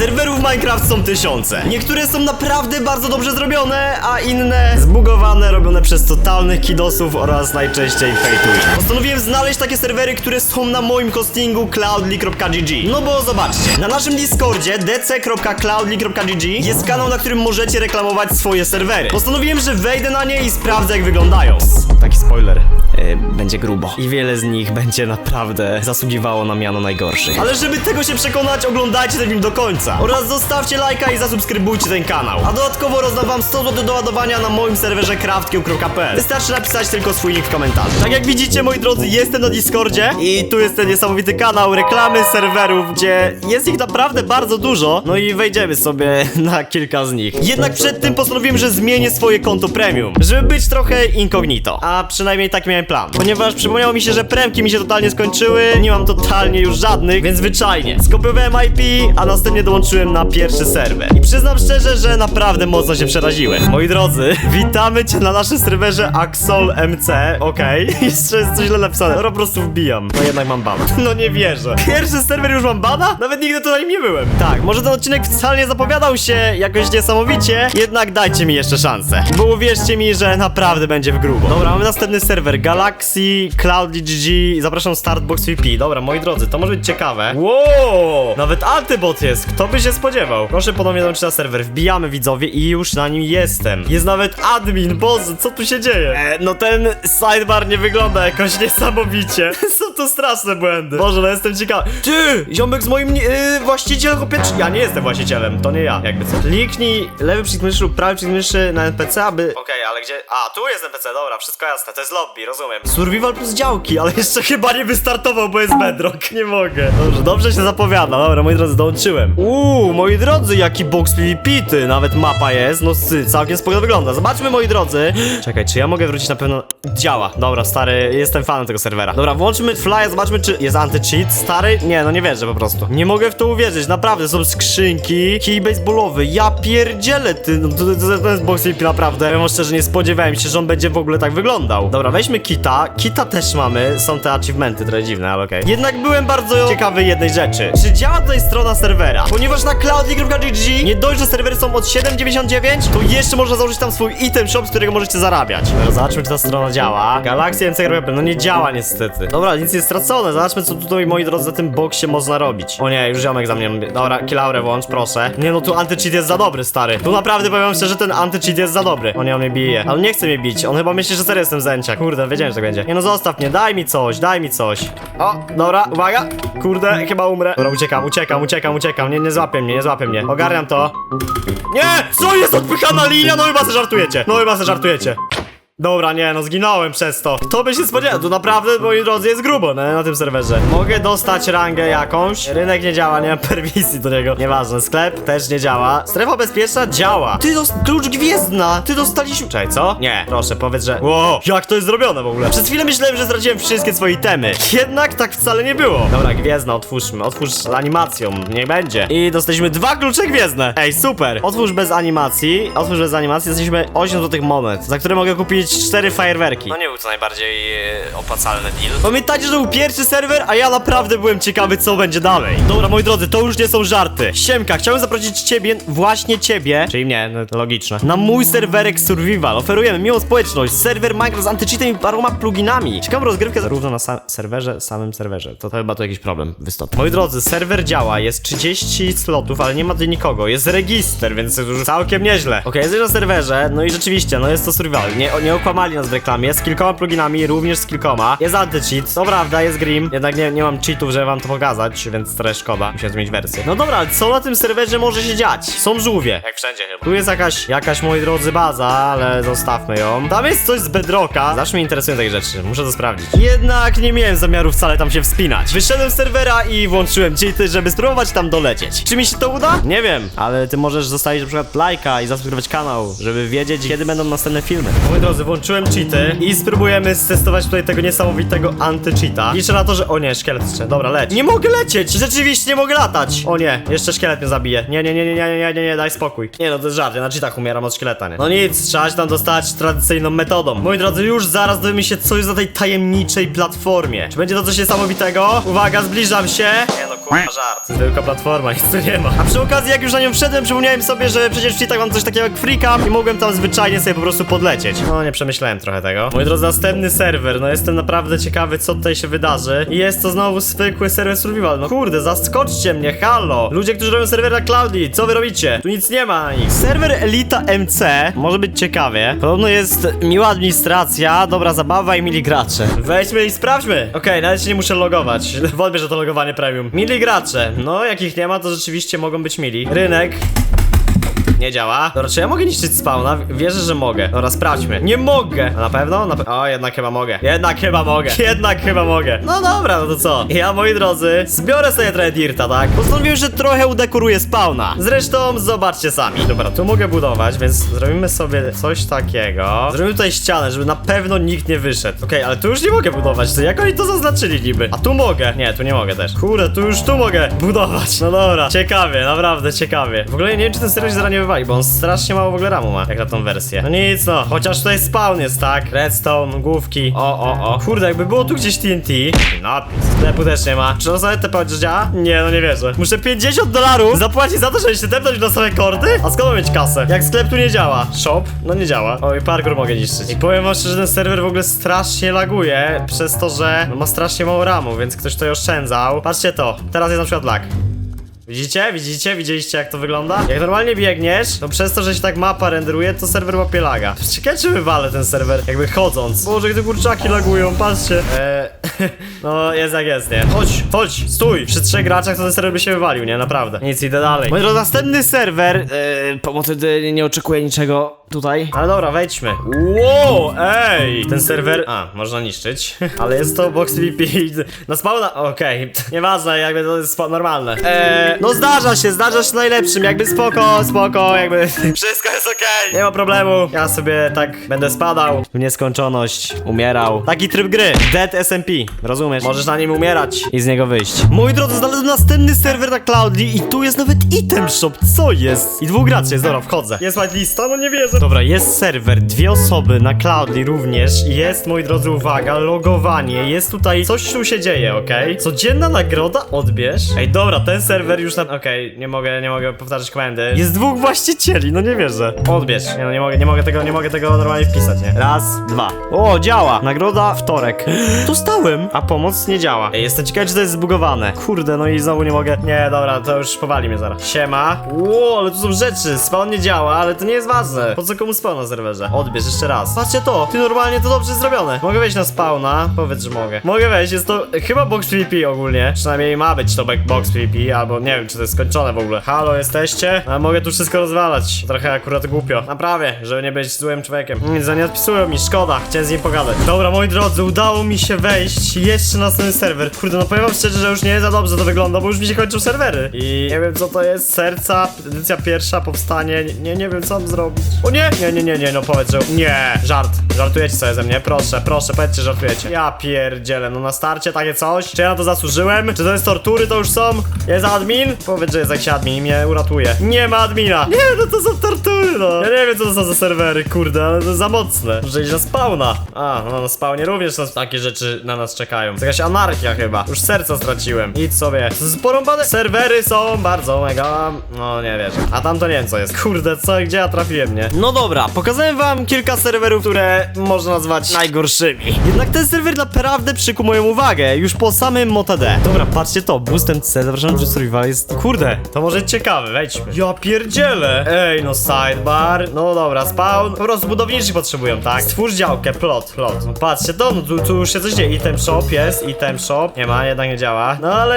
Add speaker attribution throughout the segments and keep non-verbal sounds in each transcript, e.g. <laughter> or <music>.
Speaker 1: Serwerów Minecraft są tysiące. Niektóre są naprawdę bardzo dobrze zrobione, a inne zbugowane, robione przez totalnych kidosów oraz najczęściej fejtują. Postanowiłem znaleźć takie serwery, które są na moim hostingu cloudly.gg. No bo zobaczcie, na naszym Discordzie dc.cloudly.gg jest kanał, na którym możecie reklamować swoje serwery. Postanowiłem, że wejdę na nie i sprawdzę jak wyglądają. Taki spoiler. Będzie grubo. I wiele z nich będzie naprawdę zasługiwało na miano najgorszych. Ale żeby tego się przekonać, oglądajcie ten film do końca. Oraz zostawcie lajka i zasubskrybujcie ten kanał. A dodatkowo rozdam wam 100 zł do ładowania na moim serwerze craftkill.pl. Wystarczy napisać tylko swój nick w komentarzu. Tak jak widzicie, moi drodzy, jestem na Discordzie i tu jest ten niesamowity kanał reklamy serwerów, gdzie jest ich naprawdę bardzo dużo. No i wejdziemy sobie <laughs> na kilka z nich. Jednak przed tym postanowiłem, że zmienię swoje konto premium, żeby być trochę incognito. A przynajmniej taki miałem plan. Ponieważ przypomniało mi się, że premki mi się totalnie skończyły, nie mam totalnie już żadnych, więc zwyczajnie. Skopiowałem IP, a następnie dołączyłem na pierwszy serwer. I przyznam szczerze, że naprawdę mocno się przeraziłem. Moi drodzy, <laughs> witamy cię na naszym serwerze Axol MC. Okej, <laughs> jeszcze jest coś źle napisane. Dobra, po prostu wbijam. No jednak mam bana. <laughs> No nie wierzę. Pierwszy serwer już mam bana? Nawet nigdy tutaj nie byłem. Tak, może ten odcinek wcale nie zapowiadał się jakoś niesamowicie, jednak dajcie mi jeszcze szansę. Bo uwierzcie mi, że naprawdę będzie w grubo. Dobra, mamy następny serwer Galaxy Cloud GG. Zapraszam Startbox VP. Dobra, moi drodzy, to może być ciekawe. Wow! Nawet antybot jest. Kto by się spodziewał? Proszę ponownie dołączyć na serwer. Wbijamy widzowie i już na nim jestem. Jest nawet admin. Boże, co tu się dzieje? E, no ten sidebar nie wygląda jakoś niesamowicie. <laughs> Są to straszne błędy. Boże, no jestem ciekawy. Ty! Ziomek z moim yy, właścicielem chłopie. Ja nie jestem właścicielem, to nie ja, jakby co. Kliknij lewy przycisk myszy lub prawy przycisk myszy na NPC, aby... Okej, ale gdzie... A, tu jest NPC, dobra, wszystko jasne, to jest lobby, rozumiem. Survival plus działki, ale jeszcze chyba nie wystartował, bo jest bedrock, nie mogę. Dobrze, dobrze się zapowiada, dobra, moi drodzy, dołączyłem. Uuu, moi drodzy, jaki box PvP ty, nawet mapa jest, no całkiem spokojnie wygląda. Zobaczmy, moi drodzy. Czekaj, czy ja mogę wrócić na pewno... Działa, dobra, stary, jestem fanem tego serwera. Dobra, włączmy fly, zobaczmy, czy jest anti-cheat, stary? Nie, no nie wierzę po prostu. Nie mogę w to uwierzyć, naprawdę, są skrzynki, kij baseballowy, ja pierdzielę, ty, no to, to, to jest box PvP, naprawdę. Ja szczerze nie spodziewałem się, że on będzie w ogóle tak wyglądał. Dobra, weźmy kita, kita też mamy, są te achievementy, trochę dziwne, ale okej. Jednak byłem bardzo ciekawy jednej rzeczy. Czy działa tutaj strona serwera? Ponieważ na cloudly.gg nie dość, że serwery są od 7.99, to jeszcze można założyć tam swój item shop, z którego możecie zarabiać. Dobra, zobaczmy, czy ta strona działa. Galaxy MC no nie działa niestety. Dobra, nic nie stracone, zobaczmy, co tutaj, moi drodzy, na tym boksie można robić. O nie, już ziomek za mnie. Dobra, kilaurę włącz, proszę. Nie no, tu anti-cheat jest za dobry, stary. Tu naprawdę powiem szczerze, ten anti-cheat jest za dobry. O nie, on mnie bije. Ale nie chce mnie bić, on chyba myśli, że serio jestem zęcia. Kurde, wiedziałem, że tak będzie. Nie no, zostaw mnie, daj mi coś, daj mi coś. O, dobra, uwaga. Kurde, chyba umrę. Dobra, uciekam, uciekam, uciekam, uciekam. Nie, nie złapie mnie, nie złapie mnie. Ogarniam to. Nie! Co jest odpychana linia? No chyba se żartujecie. No chyba se żartujecie. Dobra, nie, no zginąłem przez to. Kto by się spodziewał? To naprawdę, moi drodzy, jest grubo no, na tym serwerze. Mogę dostać rangę jakąś. Rynek nie działa, nie mam permisji do niego. Nieważne, sklep też nie działa. Strefa bezpieczna działa. Ty dost... klucz gwiezdna. Ty dostaliśmy... Czekaj, co? Nie, proszę, powiedz, że... Wow, jak to jest zrobione w ogóle? Przez chwilę myślałem, że straciłem wszystkie swoje itemy. Jednak tak wcale nie było. Dobra, gwiezdna, otwórzmy. Otwórz animacją, niech będzie. I dostaliśmy dwa klucze gwiezdne. Ej, super. Otwórz bez animacji. Otwórz bez animacji. Dostaliśmy 8 złotych monet, za które mogę kupić 4 fajerwerki. No nie był to najbardziej e, opłacalny deal. Pamiętajcie, że był pierwszy serwer, a ja naprawdę byłem ciekawy, co będzie dalej. Dobra, moi drodzy, to już nie są żarty. Siemka, chciałem zaprosić ciebie, właśnie ciebie, czyli mnie, no to logiczne, na mój serwerek Survival. Oferujemy miłą społeczność, serwer Minecraft z antycheatem i paroma pluginami. Ciekawą rozgrywkę zarówno na sa serwerze, samym serwerze. To, to chyba to jakiś problem wystąpi. Moi drodzy, serwer działa, jest 30 slotów, ale nie ma tutaj nikogo. Jest register, więc jest już całkiem nieźle. Okej, jesteś na serwerze, no i rzeczywiście, no jest to Survival. Nie, nie okłamali nas w reklamie, z kilkoma pluginami, również z kilkoma. Jest anti-cheat, to prawda, jest Grim. Jednak nie, nie mam cheatów, żeby wam to pokazać, więc trochę szkoda. Musiałem zmienić wersję. No dobra, co na tym serwerze może się dziać? Są żółwie. Jak wszędzie chyba. Tu jest jakaś, jakaś, moi drodzy, baza, ale zostawmy ją. Tam jest coś z bedrocka. Zawsze mnie interesują takie rzeczy, muszę to sprawdzić. Jednak nie miałem zamiaru wcale tam się wspinać. Wyszedłem z serwera i włączyłem cheaty, żeby spróbować tam dolecieć. Czy mi się to uda? Nie wiem, ale ty możesz zostawić na przykład lajka i zasubskrybować kanał, żeby wiedzieć, kiedy będą następne filmy. Moi drodzy, włączyłem cheaty i spróbujemy stestować tutaj tego niesamowitego anty-cheata. Liczę na to, że... O nie, szkielet jeszcze. Dobra, leć. Nie mogę lecieć! Rzeczywiście nie mogę latać! O nie, jeszcze szkielet mnie zabije. Nie, nie, nie, nie, nie, nie, nie, nie, daj spokój. Nie no, to jest żart, ja na cheatach umieram od szkieleta, nie? No nic, trzeba się tam dostać tradycyjną metodą. Moi drodzy, już zaraz dowiemy się, co jest na tej tajemniczej platformie. Czy będzie to coś niesamowitego? Uwaga, zbliżam się. Nie no, kurwa, żart. Tylko platforma, <laughs> nic tu nie ma. A przy okazji, jak już na nią wszedłem, przypomniałem sobie, że przecież w cheatach mam coś takiego jak freakam i mogłem tam zwyczajnie sobie po prostu podlecieć. No nie przemyślałem trochę tego. Moi drodzy, następny serwer, no jestem naprawdę ciekawy, co tutaj się wydarzy. I jest to znowu zwykły serwer survival. No kurde, zaskoczcie mnie, halo! Ludzie, którzy robią serwer na Cloudy, co wy robicie? Tu nic nie ma na nich. Serwer Elita MC może być ciekawie. Podobno jest miła administracja, dobra zabawa i mili gracze. Weźmy i sprawdźmy. Okej, nawet się nie muszę logować. <laughs> Wodbierz to logowanie premium. Mili gracze. No, jak ich nie ma, to rzeczywiście mogą być mili. Rynek. Nie działa. Dobra, czy ja mogę niszczyć spawna? Wierzę, że mogę. Dobra, sprawdźmy. Nie mogę. A na pewno? Na pe o, jednak chyba mogę. Jednak chyba mogę. <laughs> Jednak chyba mogę. No dobra, no to co? Ja, moi drodzy, zbiorę sobie trochę dirta, tak? Postanowiłem, że trochę udekoruję spawna. Zresztą, zobaczcie sami. Dobra, tu mogę budować, więc zrobimy sobie coś takiego. Zrobimy tutaj ścianę, żeby na pewno nikt nie wyszedł. Okej, ale tu już nie mogę budować. To jak oni to zaznaczyli niby? A tu mogę. Nie, tu nie mogę też. Kurde, tu już tu mogę budować. No dobra, ciekawie, naprawdę ciekawie. W ogóle nie wiem, czy ten serwer się zaraz bo on strasznie mało w ogóle ramu ma, jak na tą wersję. No nic no, chociaż tutaj spawn jest, tak? Redstone, główki. O, o, o. Kurde, jakby było tu gdzieś TNT. Napis. Sklepu też nie ma. Czy on sobie te powiedzieć działa? Nie, no nie wierzę. Muszę 50 dolarów zapłacić za to, żeby się tepnąć same kordy? A skąd mam mieć kasę? Jak sklep tu nie działa? Shop? No nie działa. Oj, parkour mogę niszczyć. I powiem wam szczerze, że ten serwer w ogóle strasznie laguje, przez to, że no, ma strasznie mało ramu, więc ktoś tutaj oszczędzał. Patrzcie to. Teraz jest na przykład lag. Widzicie? Widzicie? Widzieliście jak to wygląda? Jak normalnie biegniesz, to przez to, że się tak mapa renderuje, to serwer łapie laga. Ciekawe czy wywalę ten serwer, jakby chodząc. Boże, gdy kurczaki lagują, patrzcie. Eee, <laughs> no jest jak jest, nie? Chodź, chodź, stój. Przy trzech graczach to ten serwer by się wywalił, nie? Naprawdę. Nic, idę dalej. Drodzy, następny serwer, eee, pomocy nie, nie oczekuję niczego tutaj. Ale dobra, wejdźmy. Wow, ej! Ten serwer, a, można niszczyć. <laughs> Ale jest to box PvP na spawna, okej. <laughs> Nieważne, jakby to jest normalne. Eee, no zdarza się, zdarza się najlepszym, jakby spoko, spoko, jakby <laughs> wszystko jest okej. Nie ma problemu. Ja sobie tak będę spadał w nieskończoność, umierał. Taki tryb gry. Dead SMP, rozumiesz? Możesz na nim umierać i z niego wyjść. Moi drodzy, znalazłem następny serwer na Cloudly i tu jest nawet item shop. Co jest? I dwóch graczy jest, dobra, wchodzę. Jest whitelista? No nie wierzę. Dobra, jest serwer, dwie osoby na Cloudly również. Jest, moi drodzy, uwaga, logowanie. Jest tutaj, coś tu się dzieje, okej? Codzienna nagroda, odbierz. Ej, dobra, ten serwer już na... Okej, nie mogę, nie mogę powtarzać komendy. Jest dwóch właścicieli, no nie wierzę. Odbierz. Nie, no nie mogę, nie mogę tego, nie mogę tego normalnie wpisać, nie? Raz, dwa. O, działa. Nagroda wtorek. <gasps> Dostałem, a pomoc nie działa. Ej, jestem ciekawy, czy to jest zbugowane. Kurde, no i znowu nie mogę. Nie, dobra, to już powali mnie zaraz. Siema. Ło, ale tu są rzeczy. Spawn nie działa, ale to nie jest ważne. Po co komu spawn na serwerze? Odbierz jeszcze raz. Patrzcie to. Ty normalnie to dobrze zrobione. Mogę wejść na spawna. Powiedz, że mogę. Mogę wejść, jest to chyba box PvP ogólnie. Przynajmniej ma być to box PvP, albo nie wiem, czy to jest skończone w ogóle. Halo, jesteście? A mogę tu wszystko rozwalać. Trochę akurat głupio. Naprawię, żeby nie być złym człowiekiem. Nic za nie odpisują mi, szkoda. Chciałem z nim pogadać. Dobra, moi drodzy, udało mi się wejść jeszcze na ten serwer. Kurde, no powiem wam szczerze, że już nie za dobrze to wygląda, bo już mi się kończą serwery. I nie wiem co to jest, serca, edycja pierwsza, powstanie, nie, nie wiem co mam zrobić. O nie! Nie, nie, nie, nie, no powiedz, że... Nie! Żart. Żartujecie sobie ze mnie, proszę, proszę, powiedzcie, żartujecie. Ja pierdzielę, no na starcie takie coś. Czy ja to zasłużyłem? Czy to jest tortury, to już są? Jest admin? Powiedz, że jest jakiś admin i mnie uratuje. Nie ma admina! Nie, no to są tortury, no. Ja nie wiem, co to są za serwery, kurde, ale to za mocne. Muszę iść na spawna. A, no na spawnie również są takie rzeczy na nas czekają. To jakaś anarchia chyba. Już serca straciłem. Idź sobie. Porąbane. Serwery są bardzo mega... No, nie wiesz. A tam to nie wiem, co jest. Kurde, co, gdzie ja trafiłem, nie? No dobra, pokazałem wam kilka serwerów, które można nazwać najgorszymi. Jednak ten serwer naprawdę przykuł moją uwagę, już po samym MoTD. Dobra, patrzcie to, Boostem C, zapraszam do Survival jest... Kurde, to może ciekawe, wejdźmy. Ja pierdzielę! Ej, no sidebar, no dobra, spawn. Po prostu budowniczy potrzebują, tak? Stwórz działkę, plot, plot. No patrzcie to, no tu, tu już się coś dzieje. Item shop jest, item shop. Nie ma, jednak nie działa. No ale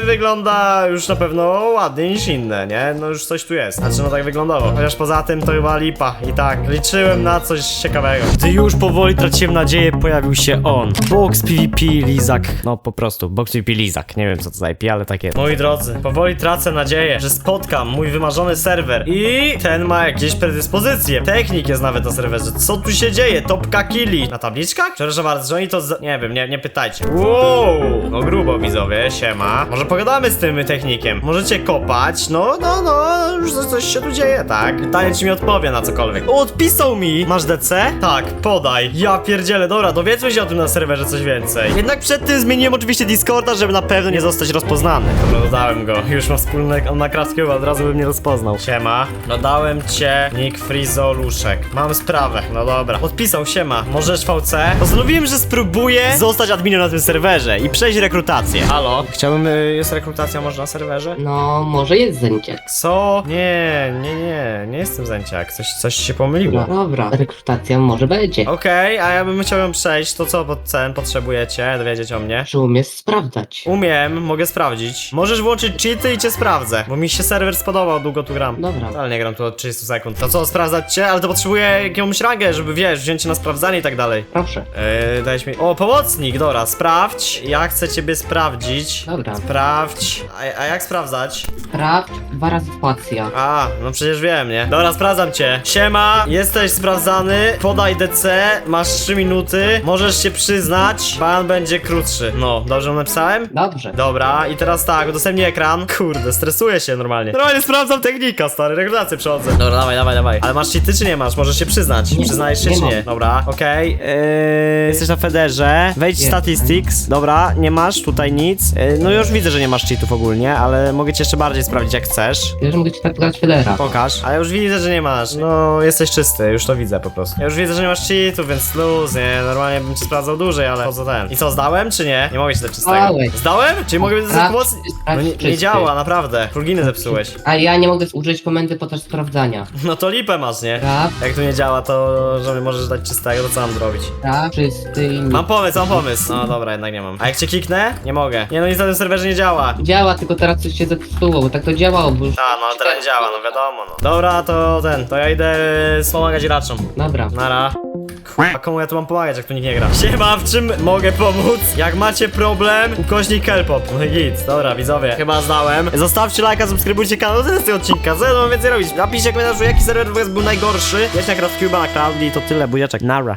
Speaker 1: wygląda już na pewno ładniej niż inne, nie? No już coś tu jest. Znaczy no tak wyglądało. Chociaż poza tym to chyba lipa. I tak, liczyłem na coś ciekawego. Gdy już powoli traciłem nadzieję, pojawił się on. Box PvP Lizak. No po prostu, Box PvP Lizak. Nie wiem co to za IP, ale tak jest. Moi drodzy, powoli tracę nadzieję, że spotkam mój wymarzony serwer. I ten ma jakieś predyspozycje. Technik jest nawet na serwerze. Co tu się dzieje? Topka killi. Na tabliczkach? Przepraszam bardzo, że oni to... Nie wiem, nie, nie pytajcie. Wow! No grubo widzowie, siema. Może pogadamy z tym technikiem. Możecie kopać. No, no, no, już coś- się tu dzieje, tak? Pytanie, czy mi odpowie. na cokolwiek. Odpisał mi! Masz DC? Tak, podaj. Ja pierdzielę, dobra, dowiedzmy się o tym na serwerze coś więcej. Jednak przed tym zmieniłem oczywiście Discorda, żeby na pewno nie zostać rozpoznany. Dobra, dodałem go. Już mam wspólny, on ma kratkę, od razu bym nie rozpoznał. Siema. Dodałem cię, Nick Frizoluszek. Mam sprawę, no dobra. Odpisał, siema. Możesz VC? Postanowiłem, że spróbuję zostać adminem na tym serwerze i przejść rekrutację. Halo? Chciałbym, y, jest rekrutacja może na serwerze?
Speaker 2: No, może jest zęciak.
Speaker 1: Co? Nie, nie, nie, nie jestem zęciak. Coś, coś się pomyliło.
Speaker 2: No dobra, rekrutacja może będzie.
Speaker 1: Okej, a ja bym chciał ją przejść. To co pod cen potrzebujecie dowiedzieć o mnie?
Speaker 2: Czy umiesz sprawdzać?
Speaker 1: Umiem, mogę sprawdzić. Możesz włączyć cheaty i cię sprawdzę, bo mi się serwer spodobał, długo tu gram.
Speaker 2: Dobra.
Speaker 1: Ale nie gram tu od 30 sekund. To co, sprawdzać cię? Ale to potrzebuję jakąś rangę, żeby wiesz, wziąć cię na sprawdzanie i tak dalej.
Speaker 2: Proszę.
Speaker 1: Yy, dajś mi... O, pomocnik, dobra, sprawdź. Ja chcę ciebie sprawdzić.
Speaker 2: Dobra.
Speaker 1: Sprawdź. A, a jak sprawdzać?
Speaker 2: Sprawdź dwa razy spacja.
Speaker 1: A, no przecież wiem, nie? Dobra, sprawdzam cię. Siema, jesteś sprawdzany, podaj DC, masz 3 minuty, możesz się przyznać, pan będzie krótszy. No, dobrze napisałem?
Speaker 2: Dobrze.
Speaker 1: Dobra, i teraz tak, udostępnij ekran. Kurde, stresuję się normalnie. Normalnie sprawdzam technika, stary, regulację przechodzę. Dobra, dawaj, dawaj, dawaj. Ale masz cheaty czy nie masz? Możesz się przyznać.
Speaker 2: Nie,
Speaker 1: Przyznajesz się
Speaker 2: nie
Speaker 1: czy
Speaker 2: mam.
Speaker 1: nie? Dobra, okej. Yy, jesteś na Federze, wejdź w statistics. Dobra, nie masz tutaj nic. Yy, no już widzę, że nie masz cheatów ogólnie, ale mogę cię jeszcze bardziej sprawdzić jak chcesz.
Speaker 2: Wiesz, że mogę ci tak pokazać Federa.
Speaker 1: Pokaż. A ja już widzę, że nie masz. No, jesteś czysty, już to widzę po prostu. Ja już widzę, że nie masz cheatów, więc luz, nie? Normalnie bym cię sprawdzał dłużej, ale po co ten? I co, zdałem czy nie? Nie mogę ci dać czystego.
Speaker 2: Zdałeś.
Speaker 1: Zdałem? Czyli mogę być mocny?
Speaker 2: sprawdź
Speaker 1: No nie, nie
Speaker 2: czysty.
Speaker 1: działa, naprawdę. Pluginy zepsułeś.
Speaker 2: A ja nie mogę użyć komendy podczas sprawdzania.
Speaker 1: No to lipę masz, nie?
Speaker 2: Sprawdź,
Speaker 1: Jak tu nie działa, to że mi możesz dać czystego, to co mam zrobić?
Speaker 2: sprawdź, czysty i
Speaker 1: Mam pomysł, mam pomysł. No dobra, jednak nie mam. A jak cię kiknę? Nie mogę. Nie no, nic na tym serwerze nie działa.
Speaker 2: Działa, tylko teraz coś się zepsuło, bo tak to działało, bo już...
Speaker 1: A, no teraz działa, no wiadomo, no. Dobra, to ten, to ja idę wspomagać graczom.
Speaker 2: Dobra.
Speaker 1: Nara. A komu ja tu mam pomagać, jak tu nikt nie gra? Siema, w czym mogę pomóc? Jak macie problem, ukośnik Kelpop. No i git, dobra, widzowie, chyba zdałem. Zostawcie lajka, subskrybujcie kanał, to jest tego odcinka, co ja mam więcej robić? Napiszcie w komentarzu, jaki serwer w ogóle był najgorszy. Wiecie, jak raz Cuba na Cloud i to tyle, bujeczek, nara.